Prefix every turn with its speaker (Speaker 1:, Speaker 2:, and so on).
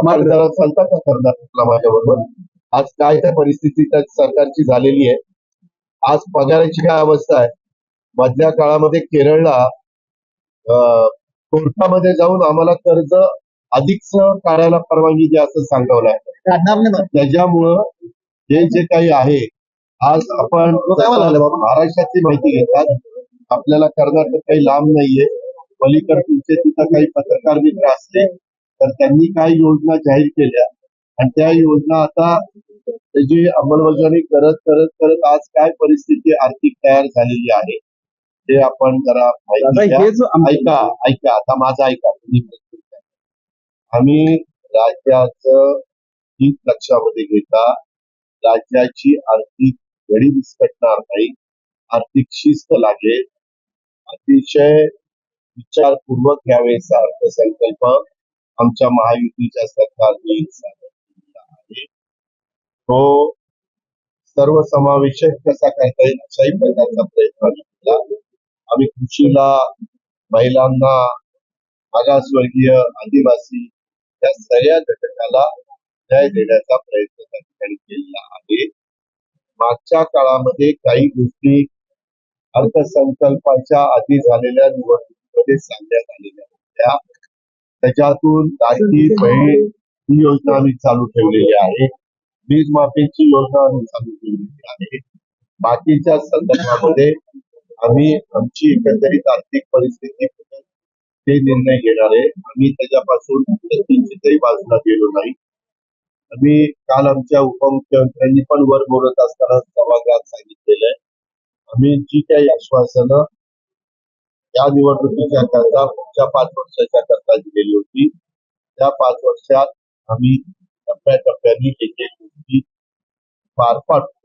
Speaker 1: आम्हाला जरा सरदार माझ्याबरोबर? आज काय त्या परिस्थिती त्या सरकारची झालेली आहे? आज पगाराची काय अवस्था आहे? मधल्या काळामध्ये केरळला कोर्टामध्ये जाऊन आम्हाला कर्ज अधिकच काढायला परवानगी द्या असं सांगवलं आहे त्याच्यामुळं हे जे काही आहे आज आपण महाराष्ट्राची माहिती घेतात. आपल्याला कर्नाटक काही लांब नाहीये. पलीकडे तुमचे तिथं काही पत्रकार मित्र असले तर त्यांनी काही योजना जाहीर केल्या आणि त्या योजना आता त्याची अंमलबजावणी करत करत करत आज काय परिस्थिती आर्थिक तयार झालेली आहे ते आपण जरा. ऐका ऐका आता माझं ऐका. आम्ही राज्याचं हित लक्षामध्ये घेता राज्याची आर्थिक घडी विस्कटणार नाही आर्थिक शिस्त लागेल अतिशय विचारपूर्वक यावेळेचा अर्थसंकल्प आमच्या महायुतीच्या सरकारने सादर आहे तो सर्वसमावेशक कसा करता येईल अशाही प्रकारचा प्रयत्न आम्ही केला. आम्ही कृषीला महिलांना मागासवर्गीय आदिवासी या सगळ्या घटकाला न्याय देण्याचा प्रयत्न त्या ठिकाणी केलेला आहे. मागच्या काळामध्ये काही गोष्टी अर्थसंकल्पाच्या आधी झालेल्या निवडणुकीमध्ये सांगण्यात आलेल्या होत्या. त्याच्यातून लाडकी बहीण ही योजना आम्ही चालू ठेवलेली आहे. वीज माफीची योजना आम्ही चालू ठेवलेली आहे. बाकीच्या संदर्भामध्ये आम्ही आमची एकंदरीत आर्थिक परिस्थिती ते निर्णय घेणार आहे. आम्ही त्याच्यापासून किंचितही बाजूला गेलो नाही. आम्ही काल आमच्या उपमुख्यमंत्र्यांनी पण वर बोलत असताना सभागृहात सांगितलेलं आहे. आम्ही जी काही आश्वासनं या निवडणुकीच्या करता पुढच्या पाच वर्षाच्या करता दिलेली होती. त्या पाच वर्षात आम्ही टप्प्याटप्प्याने एक एक गोष्टी पार पाडतो.